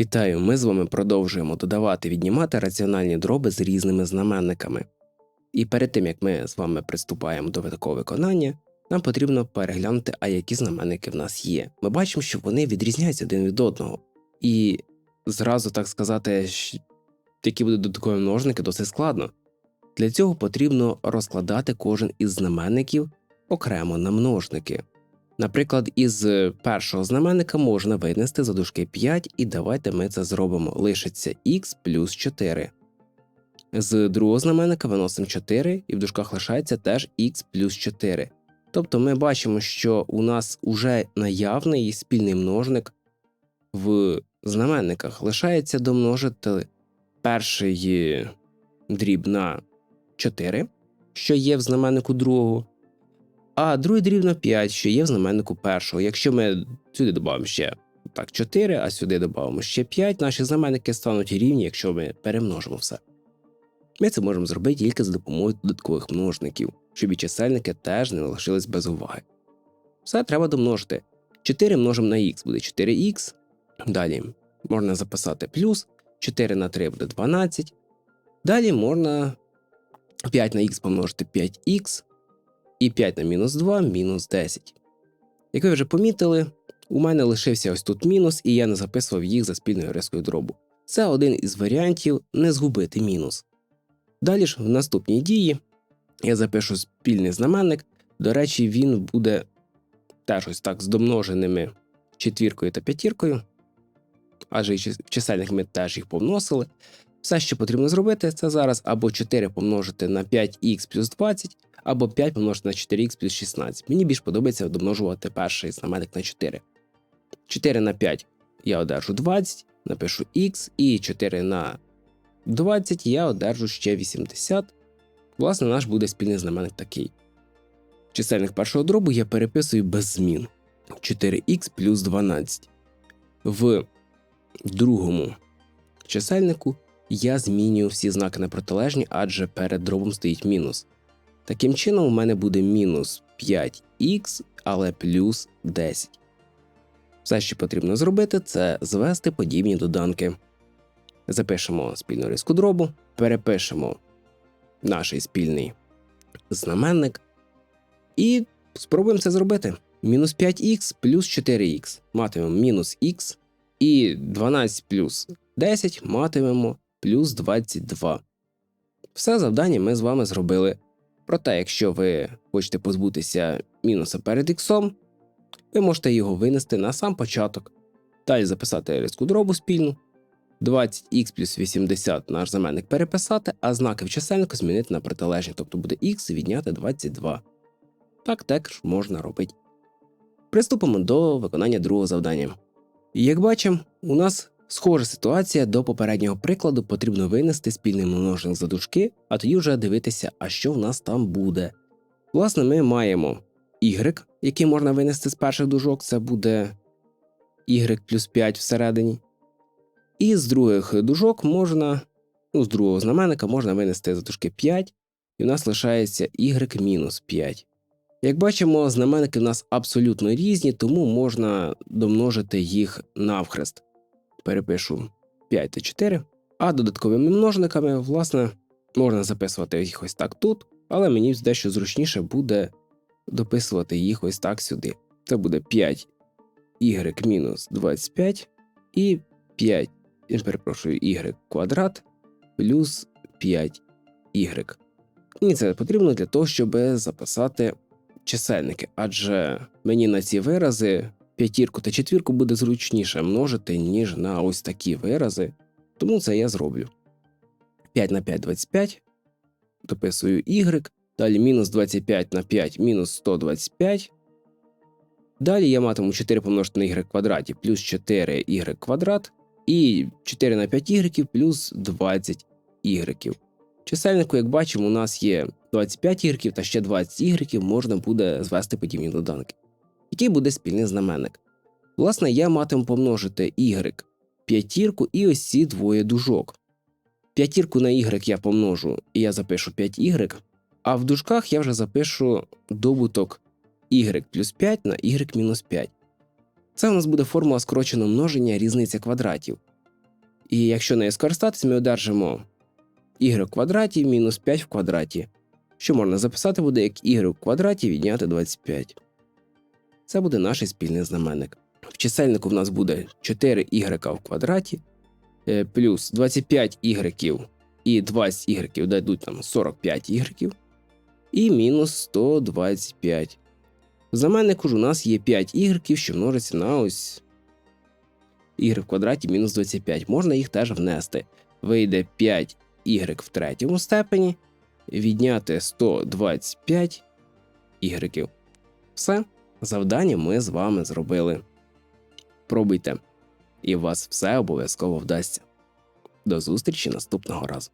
Вітаю! Ми з вами продовжуємо додавати віднімати раціональні дроби з різними знаменниками. І перед тим як ми з вами приступаємо до такого виконання, нам потрібно переглянути, а які знаменники в нас є. Ми бачимо, що вони відрізняються один від одного. І зразу так сказати, які будуть додаткові множники, досить складно. Для цього потрібно розкладати кожен із знаменників окремо на множники. Наприклад, із е, першого знаменника можна винести за дужки 5, і давайте ми це зробимо. Лишиться х плюс 4. З другого знаменника виносимо 4, і в дужках лишається теж х плюс 4. Тобто ми бачимо, що у нас уже наявний спільний множник в знаменниках. Лишається домножити перший дріб на 4, що є в знаменнику другого, а другий дріб на 5, що є в знаменнику першого. Якщо ми сюди додамо ще так 4, а сюди додамо ще 5, наші знаменники стануть рівні, якщо ми перемножимо все. Ми це можемо зробити тільки за допомогою додаткових множників, щоб і чисельники теж не лишились без уваги. Все треба домножити. 4 множимо на х буде 4х. Далі можна записати плюс, 4 на 3 буде 12. Далі можна 5 на х помножити 5х, і 5 на мінус 2 мінус 10. Як ви вже помітили, у мене лишився ось тут мінус, і я не записував їх за спільною рискою дробу. Це один із варіантів не згубити мінус. Далі ж в наступній дії я запишу спільний знаменник. До речі, він буде теж ось так з домноженими четвіркою та п'ятіркою, адже в чисельник ми теж їх повносили. Все, що потрібно зробити, це зараз або 4 помножити на 5х плюс 20, або 5 помножити на 4х плюс 16. Мені більш подобається домножувати перший знаменник на 4. 4 на 5 я одержу 20, напишу х, і 4 на 20 я одержу ще 80. Власне, наш буде спільний знаменник такий. Чисельник першого дробу я переписую без змін 4х плюс 12. В другому чисельнику я змінюю всі знаки на протилежні, адже перед дробом стоїть мінус. Таким чином, у мене буде мінус 5х, але плюс 10. Все, що потрібно зробити, це звести подібні доданки. Запишемо спільну риску дробу, перепишемо наш спільний знаменник і спробуємо це зробити. Мінус 5х плюс 4х матимемо мінус х, і 12 плюс 10 матимемо плюс 22. Все завдання ми з вами зробили. Проте, якщо ви хочете позбутися мінуса перед іксом, ви можете його винести на сам початок. Далі записати риску дробу спільну. 20х плюс 80 наш знаменник переписати, а знаки в чисельнику змінити на протилежні, тобто буде х відняти 22. Так також можна робити. Приступимо до виконання другого завдання. І Як бачимо, у нас схожа ситуація до попереднього прикладу потрібно винести спільний множник за дужки, а тоді вже дивитися, а що в нас там буде. Власне, ми маємо y, який можна винести з перших дужок, це буде y плюс 5 всередині. І з других дужок можна, ну, з другого знаменника можна винести за дужки 5, і в нас лишається y мінус 5. Як бачимо, знаменники в нас абсолютно різні, тому можна домножити їх навхрест. Перепишу 5 та 4, а додатковими множниками, власне, можна записувати їх ось так тут, але мені дещо зручніше буде дописувати їх ось так сюди. Це буде 5 y мінус 25 і 5, я перепрошую, y квадрат плюс 5 y. Мені це потрібно для того, щоб записати чисельники, адже мені на ці вирази п'ятірку та четвірку буде зручніше множити, ніж на ось такі вирази, тому це я зроблю. 5 на 5 25, дописую y, далі мінус 25 на 5 мінус 125. Далі я матиму 4 помножити на y квадраті плюс 4 y квадрат, і 4 на 5 y плюс 20 y. Чисельнику, як бачимо, у нас є 25 ігреків та ще 20 ігреків можна буде звести подібні доданки. Який буде спільний знаменник? Власне, я матиму помножити y п'ятірку і ось ці двоє дужок. П'ятірку на y я помножу, і я запишу 5y, а в дужках я вже запишу добуток y плюс 5 на y мінус 5. Це у нас буде формула скороченого множення різниця квадратів. І якщо нею скористатись, ми одержимо y в квадраті мінус 5 в квадраті, що можна записати буде як y в квадраті відняти 25. Це буде наш спільний знаменник. В чисельнику в нас буде 4y в квадраті е, плюс 25 y і 20 y дадуть нам 45 y і мінус 125. В знаменнику ж у нас є 5 y, що множиться на ось y в квадраті мінус 25. Можна їх теж внести. Вийде 5 y в третьому степені, відняти 125 y. Все, завдання ми з вами зробили. Пробуйте, і у вас все обов'язково вдасться. До зустрічі наступного разу.